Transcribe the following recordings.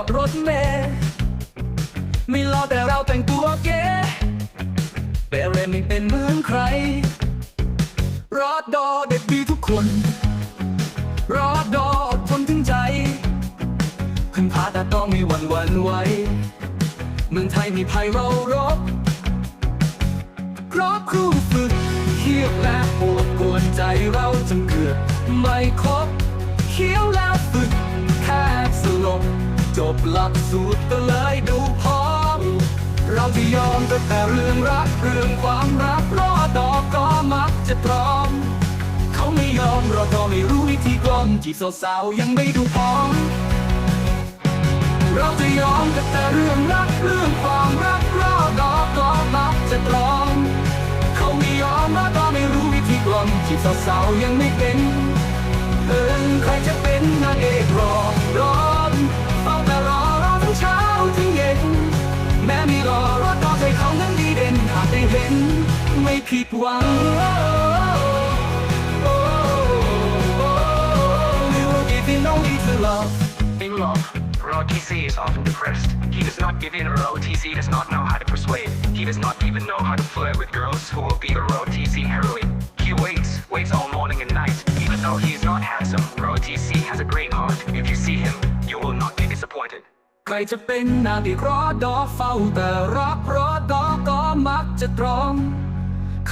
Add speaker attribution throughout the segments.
Speaker 1: าะรถเมล์ไม่รอแต่เราแต่งตัวเก๋เบเรไม่เป็นเหมือนใคร รอดอเด็กดีทุกคน รอดออดทนถึงใจพึ่งพาแต่ต้องไม่หวั่นหวั่นไหวเมืองไทยมีภัยเรารบเพราะครูฝึกเคี่ยวและปวดกวนใจเราจนเกือบไม่คร จบหลักสูตรก็เลยดูพร้อม เราที่ยอมก็แต่เรื่องรักเรื่องความรักรอดอกก็มักจะพร้อม เขาไม่ยอมเราก็ไม่รู้วิธีกล่อมจีบสาวๆยังไม่ดูพร้อม เราจะยอมกับแต่เรื่องรักเรื่องความรักรอดอกก็มักจะตรอม เขาไม่ยอมแล้วก็ไม่รู้วิธีกล่อมจีบสาวๆยังไม่เป็นเอินใคร ไม่ผิดหวัง Little if you know need to love
Speaker 2: In love, raw TC is often depressed. He does not give in, or OTC does not know how to persuade. He does not even know how to flirt with girls who will be a raw TC heroine. He waits, waits all morning and night. Even though he is not handsome, raw TC has a great heart. If you see him, you will not be disappointed.
Speaker 1: ใครจะเป็นนางที่รอดอเฝ้าแต่รักรอดอก็มักจะตรอม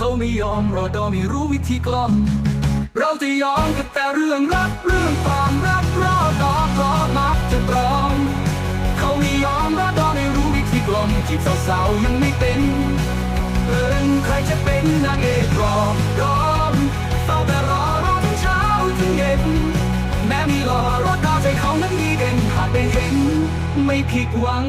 Speaker 1: เขาไม่ยอมรอดอไม่รู้วิธีกล่อมเราจะยอมกับแต่เรื่องรักเรื่องความรักรอดอก็มักจะตรอมเขาไม่ยอมรอดอไม่รู้วิธีกล่อมจีบสาวๆยังไม่เป็นเอินใครจะเป็นนางเอกรอดอมเฝ้าแต่รอรอทั้งเช้าถึงเย็นแม้มีรอรถดาวใจเขานั้นดีเด่นหากได้เห็นไม่ผิดหวัง